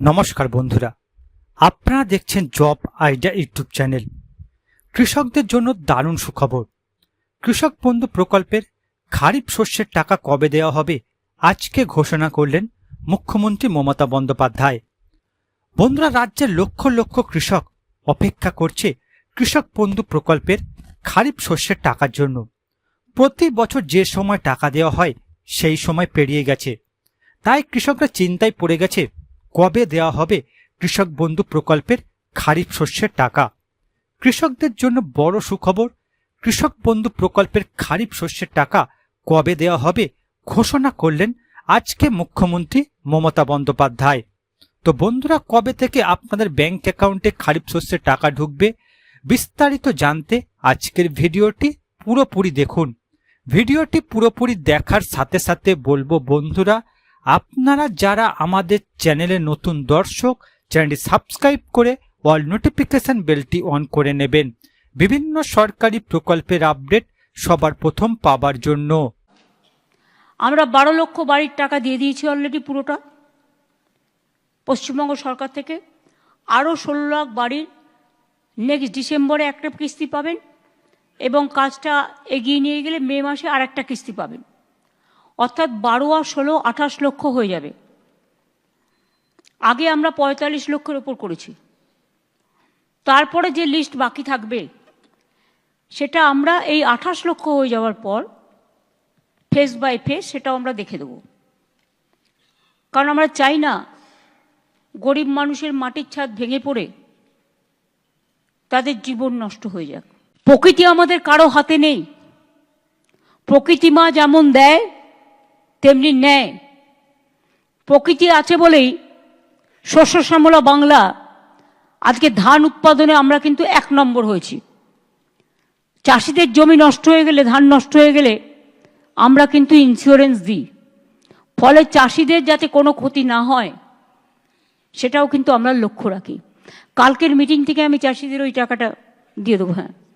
নমস্কার বন্ধুরা। আপনারা দেখছেন জব আইডিয়া ইউটিউব চ্যানেল। কৃষকদের জন্য দারুণ সুখবর। কৃষক বন্ধু প্রকল্পের খারিফ শস্যের টাকা কবে দেওয়া হবে আজকে ঘোষণা করলেন মুখ্যমন্ত্রী মমতা বন্দ্যোপাধ্যায়। বন্ধুরা, রাজ্যের লক্ষ লক্ষ কৃষক অপেক্ষা করছে কৃষক বন্ধু প্রকল্পের খারিফ শস্যের টাকার জন্য। প্রতি বছর যে সময় টাকা দেওয়া হয় সেই সময় পেরিয়ে গেছে। তাই কৃষকরা চিন্তায় পড়ে গেছে কবে দেওয়া হবে কৃষক বন্ধু প্রকল্পের খারিফ শস্যের টাকা? কৃষকদের জন্য বড় সুখবর, কৃষক বন্ধু প্রকল্পের খারিফ শস্যের টাকা কবে দেওয়া হবে ঘোষণা করলেন আজকে মুখ্যমন্ত্রী মমতা বন্দ্যোপাধ্যায়। তো বন্ধুরা, কবে থেকে আপনাদের ব্যাংক অ্যাকাউন্টে খারিফ শস্যের টাকা ঢুকবে বিস্তারিত জানতে আজকের ভিডিওটি পুরোপুরি দেখুন। ভিডিওটি পুরোপুরি দেখার সাথে সাথে বলব বন্ধুরা আপনারা যারা আমাদের চ্যানেলে নতুন দর্শক, চ্যানেলটি সাবস্ক্রাইব করে অল নোটিফিকেশন বেলটি অন করে নেবেন। বিভিন্ন সরকারি প্রকল্পের আপডেট সবার প্রথম পাবার জন্য। আমরা বারো লক্ষ বাড়ির টাকা দিয়ে দিয়েছি অলরেডি পুরোটা। পশ্চিমবঙ্গ সরকার থেকে আরও ষোলো লাখ বাড়ির নেক্সট ডিসেম্বরে একটা কিস্তি পাবেন এবং কাজটা এগিয়ে নিয়ে গেলে মে মাসে আর একটা কিস্তি পাবেন। অর্থাৎ বারো আর ষোলো, আঠাশ লক্ষ হয়ে যাবে। আগে আমরা পঁয়তাল্লিশ লক্ষের ওপর করেছি। তারপরে যে লিস্ট বাকি থাকবে, সেটা আমরা এই আঠাশ লক্ষ হয়ে যাওয়ার পর ফেস বাই ফেস সেটাও আমরা দেখে দেবো। কারণ আমরা চাই না গরিব মানুষের মাটির ছাদ ভেঙে পড়ে, তাদের জীবন নষ্ট হয়ে যাক। প্রকৃতি আমাদের কারও হাতে নেই। প্রকৃতি মা যেমন দেয় তেমনি ন্যায়। প্রকৃতি আছে বলেই শস্য শ্যামলা বাংলা, আজকে ধান উৎপাদনে আমরা কিন্তু এক নম্বর হয়েছি। চাষিদের জমি নষ্ট হয়ে গেলে, ধান নষ্ট হয়ে গেলে আমরা কিন্তু ইন্স্যুরেন্স দিই। ফলে চাষিদের যাতে কোনো ক্ষতি না হয়, সেটাও কিন্তু আমরা লক্ষ্য রাখি। কালকের মিটিং থেকে আমি চাষিদের ওই টাকাটা দিয়ে দেবো হ্যাঁ।